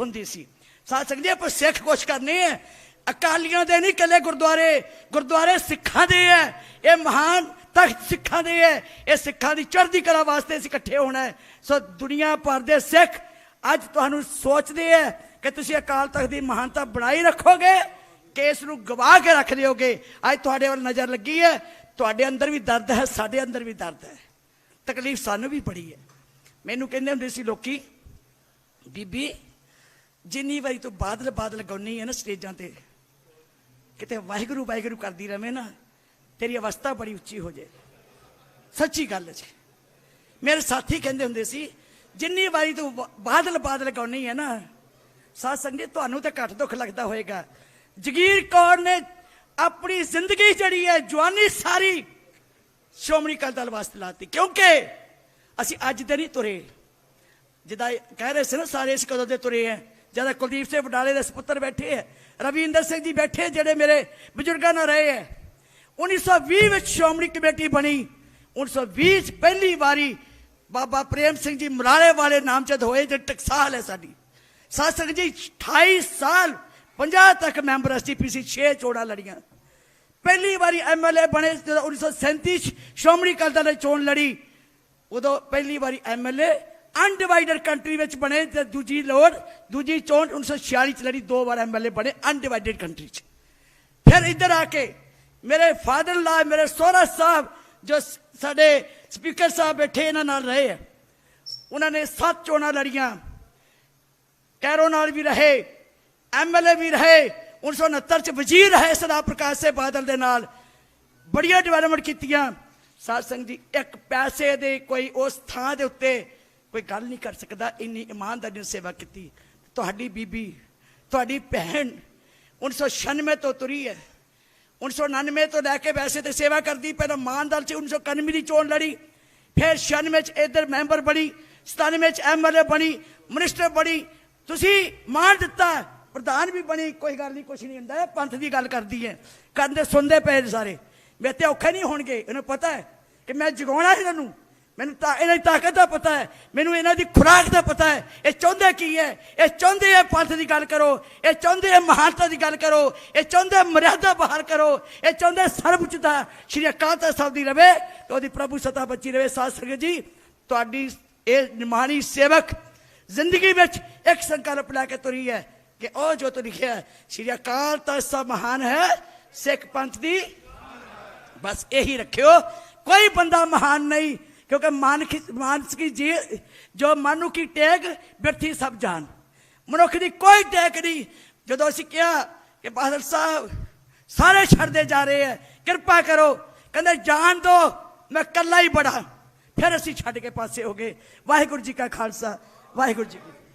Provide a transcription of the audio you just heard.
ਹੁੰਦੀ ਸੀ। ਸਾਧ ਸੰਗਤ ਜੀ, ਆਪਾਂ ਸਿੱਖ ਕੁਛ ਕਰਨੇ ਆ ਅਕਾਲੀਆਂ ਦੇ ਨਹੀਂ ਕੱਲੇ ਗੁਰਦੁਆਰੇ ਗੁਰਦੁਆਰੇ ਸਿੱਖਾਂ ਦੇ ਆ ਇਹ ਮਹਾਨ ਤਖਤ ਸਿੱਖਾਂ ਦੇ ਆ ਇਹ ਸਿੱਖਾਂ ਦੀ ਚੜ੍ਹਦੀ ਕਲਾ ਵਾਸਤੇ ਅਸੀਂ ਇਕੱਠੇ ਹੋਣਾ ਹੈ। ਸੋ ਦੁਨੀਆ ਭਰ ਦੇ ਸਿੱਖ ਅੱਜ ਤੁਹਾਨੂੰ ਸੋਚਦੇ ਆ ਕਿ ਤੁਸੀਂ ਅਕਾਲ ਤਖਤ ਦੀ ਮਹਾਨਤਾ ਬਣਾਈ ਰੱਖੋਗੇ ਕੇਸ ਨੂੰ ਗਵਾ ਕੇ ਰੱਖ ਦਿਓਗੇ। ਅੱਜ ਤੁਹਾਡੇ ਵੱਲ ਨਜ਼ਰ ਲੱਗੀ ਹੈ। ਤੁਹਾਡੇ ਅੰਦਰ ਵੀ ਦਰਦ ਹੈ, ਸਾਡੇ ਅੰਦਰ ਵੀ ਦਰਦ ਹੈ। ਤਕਲੀਫ ਸਾਨੂੰ ਵੀ ਬੜੀ ਹੈ। ਮੈਨੂੰ ਕਹਿੰਦੇ ਹੁੰਦੇ ਸੀ ਲੋਕੀ, ਬੀਬੀ ਜਿੰਨੀ ਵਾਰੀ ਤੂੰ ਬਾਦਲ ਬਾਦਲ ਗਾਉਣੀ ਹੈ ਨਾ ਸਟੇਜਾਂ ਤੇ, ਕਿਤੇ ਵਾਹਿਗੁਰੂ ਵਾਹਿਗੁਰੂ ਕਰਦੀ ਰਵੇਂ ਨਾ, ਤੇਰੀ ਅਵਸਥਾ ਬੜੀ ਉੱਚੀ ਹੋ ਜਾਏ ਸੱਚੀ ਗੱਲ ਜੀ। ਮੇਰੇ ਸਾਥੀ ਕਹਿੰਦੇ ਹੁੰਦੇ ਸੀ, ਜਿੰਨੀ ਵਾਰੀ ਤੂੰ ਬਾਦਲ ਬਾਦਲ ਗਾਉਣੀ ਹੈ ਨਾ, ਸਾਧ ਸੰਗਤ ਤੁਹਾਨੂੰ ਤਾਂ ਘੱਟ ਦੁੱਖ ਲੱਗਦਾ ਹੋਏਗਾ। ਜਗੀਰ ਕੌਰ ਨੇ ਆਪਣੀ ਜ਼ਿੰਦਗੀ ਜਿਹੜੀ ਹੈ, ਜਵਾਨੀ ਸਾਰੀ ਸ਼੍ਰੋਮਣੀ ਅਕਾਲੀ ਦਲ ਵਾਸਤੇ ਲਾਤੀ ਕਿਉਂਕਿ ਅਸੀਂ ਅੱਜ ਦੇ ਨਹੀਂ ਤੁਰੇ। ਜਿੱਦਾਂ ਇਹ ਕਹਿ ਰਹੇ ਸੀ ਨਾ, ਸਾਰੇ ਇਸ ਕਦੋਂ ਦੇ ਤੁਰੇ ਹੈ ਜ਼ਿਆਦਾ ਕੁਲਦੀਪ ਸਿੰਘ ਵਡਾਲੇ ਦੇ ਸੁਪੁੱਤਰ ਬੈਠੇ ਹੈ, ਰਵਿੰਦਰ ਸਿੰਘ ਜੀ ਬੈਠੇ ਜਿਹੜੇ ਮੇਰੇ ਬਜ਼ੁਰਗਾਂ ਨਾਲ ਰਹੇ ਐ 1920 ਵਿੱਚ ਸ਼੍ਰੋਮਣੀ ਕਮੇਟੀ ਬਣੀ। 1920 ਚ ਪਹਿਲੀ ਵਾਰੀ ਬਾਬਾ ਪ੍ਰੇਮ ਸਿੰਘ ਜੀ ਮਰਾਲੇ ਵਾਲੇ ਨਾਮਜ਼ਦ ਹੋਏ ਜੇ ਟਕਸਾਲ ਹੈ ਸਾਡੀ। ਸਾਧ ਜੀ 28 ਸਾਲ 50 ਤੱਕ ਮੈਂਬਰ ਐਸਟੀਪੀਸੀ 6 ਚੋਣਾਂ ਲੜੀਆਂ। ਪਹਿਲੀ ਵਾਰੀ ਐਮਐਲਏ ਬਣੇ, ਜਦੋਂ 1937 ਚ ਸ਼੍ਰੋਮਣੀ ਅਕਾਲੀ ਦਲ ਨੇ ਚੋਣ ਲੜੀ, ਉਦੋਂ ਪਹਿਲੀ ਵਾਰੀ ਐਮਐਲਏ ਅਨਡਿਵਾਈਡਡ ਕੰਟਰੀ ਵਿੱਚ ਬਣੇ ਤੇ ਦੂਜੀ ਲੋੜ, ਦੂਜੀ ਚੋਣ 1946 ਚ ਲੜੀ, ਦੋ ਵਾਰ ਐਮਐਲਏ ਬਣੇ ਅਨਡਿਵਾਈਡਡ ਕੰਟਰੀ ਚ। ਫਿਰ ਇੱਧਰ ਆ ਕੇ ਮੇਰੇ ਫਾਦਰ ਲਾ ਮੇਰੇ ਸੋਹਰਾ ਸਾਹਿਬ ਜੋ ਸਾਡੇ ਸਪੀਕਰ ਸਾਹਿਬ ਬੈਠੇ ਇਹਨਾਂ ਨਾਲ ਰਹੇ ਹੈ ਉਹਨਾਂ ਨੇ ਸੱਤ ਚੋਣਾਂ ਲੜੀਆਂ। ਕੈਰੋ ਨਾਲ ਵੀ ਰਹੇ ਐਮਐਲਏ ਵੀ ਰਹੇ 1969 ਚ ਵਜ਼ੀਰ ਰਹੇ ਸਰਦਾਰ ਪ੍ਰਕਾਸ਼ ਸਿੰਘ ਬਾਦਲ ਦੇ ਨਾਲ। ਬੜੀਆਂ ਡਿਵੈਲਪਮੈਂਟ ਕੀਤੀਆਂ। ਸਾਧ ਸੰਗਤ ਜੀ, ਇੱਕ ਪੈਸੇ ਦੇ ਕੋਈ ਉਸ ਥਾਂ ਦੇ ਉੱਤੇ ਕੋਈ ਗੱਲ ਨਹੀਂ ਕਰ ਸਕਦਾ, ਇੰਨੀ ਇਮਾਨਦਾਰੀ ਨਾਲ ਸੇਵਾ ਕੀਤੀ। ਤੁਹਾਡੀ ਬੀਬੀ, ਤੁਹਾਡੀ ਭੈਣ 1996 ਤੋਂ ਤੁਰੀ ਹੈ। 1999 ਤੋਂ ਲੈ ਕੇ ਵੈਸੇ ਤੇ ਸੇਵਾ ਕਰਦੀ, ਪਹਿਲਾਂ ਮਾਨਦਲ ਚ 1991 ਦੀ ਚੋਣ ਲੜੀ। ਫਿਰ 96 ਚ ਇਧਰ ਮੈਂਬਰ ਬਣੀ 97 ਚ ਐਮਐਲਏ ਬਣੀ, ਮਿਨਿਸਟਰ ਬਣੀ। ਤੁਸੀਂ ਮਾਨ ਦਿੱਤਾ, ਪ੍ਰਧਾਨ ਵੀ ਬਣੀ, ਕੋਈ ਗੱਲ ਨਹੀਂ, ਕੁਛ ਨਹੀਂ ਹੁੰਦਾ ਇਹ ਪੰਥ ਦੀ ਗੱਲ ਕਰਦੀ ਹੈ। ਕਰਦੇ ਸੁਣਦੇ ਪਏ ਸਾਰੇ। ਮੇਰੇ ਤੇ ਔਖੇ ਨਹੀਂ ਹੋਣਗੇ, ਇਹਨੂੰ ਪਤਾ ਹੈ ਕਿ ਮੈਂ ਜਗਾਉਣਾ ਇਹਨਾਂ ਨੂੰ। ਮੈਨੂੰ ਤਾਂ ਇਹਨਾਂ ਦੀ ਤਾਕਤ ਦਾ ਪਤਾ ਹੈ ਮੈਨੂੰ ਇਹਨਾਂ ਦੀ ਖੁਰਾਕ ਦਾ ਪਤਾ ਹੈ। ਇਹ ਚਾਹੁੰਦੇ ਕੀ ਹੈ? ਇਹ ਚਾਹੁੰਦੇ ਹੈ ਪੰਥ ਦੀ ਗੱਲ ਕਰੋ ਇਹ ਚਾਹੁੰਦੇ ਹੈ ਮਹਾਨਤਾ ਦੀ ਗੱਲ ਕਰੋ ਇਹ ਚਾਹੁੰਦੇ ਮਰਿਆਦਾ ਬਹਾਲ ਕਰੋ ਇਹ ਚਾਹੁੰਦੇ ਸਰਬਉੱਚਤਾ ਸ਼੍ਰੀ ਅਕਾਲ ਤਖਤ ਸਾਹਿਬ ਦੀ ਰਵੇ ਤੇ ਉਹਦੀ ਪ੍ਰਭੂ ਸਤਾ ਬੱਚੀ ਰਵੇ। ਸਾਧ ਸੰਗਤ ਜੀ ਤੁਹਾਡੀ ਇਹ ਨਿਮਾਣੀ ਸੇਵਕ ਜ਼ਿੰਦਗੀ ਵਿੱਚ ਇੱਕ ਸੰਕਲਪ ਲੈ ਕੇ ਤੁਰੀ ਹੈ ਕਿ ਉਹ ਜੋ ਤੂੰ ਲਿਖਿਆ ਹੈ, ਸ਼੍ਰੀ ਅਕਾਲ ਤਖਤ ਸਾਹਿਬ ਮਹਾਨ ਹੈ ਸਿੱਖ ਪੰਥ ਦੀ। ਬਸ ਇਹੀ ਰੱਖਿਓ ਕੋਈ ਬੰਦਾ ਮਹਾਨ ਨਹੀਂ ਕਿਉਂਕਿ ਮਾਨਕ ਮਾਨਸ ਕੀ ਜੀ ਜੋ ਮਨੁ ਕੀ ਟੇਕ ਬਿਰਥੀ ਸਭ ਜਾਨ ਮਨੁੱਖ ਦੀ ਕੋਈ ਟੇਕ ਨਹੀਂ ਜਦੋਂ ਅਸੀਂ ਕਿਹਾ ਕਿ ਬਾਦਲ ਸਾਹਿਬ ਸਾਰੇ ਛੱਡਦੇ ਜਾ ਰਹੇ ਹੈ ਕਿਰਪਾ ਕਰੋ ਕਹਿੰਦੇ ਜਾਣ ਦੋ ਮੈਂ ਕੱਲਾ ਹੀ ਬੜਾ ਫਿਰ ਅਸੀਂ ਛੱਡ ਕੇ ਪਾਸੇ ਹੋ ਗਏ ਵਾਹਿਗੁਰੂ ਜੀ ਕਾ ਖਾਲਸਾ ਵਾਹਿਗੁਰੂ ਜੀ ਕੀ ਫਤਿਹ।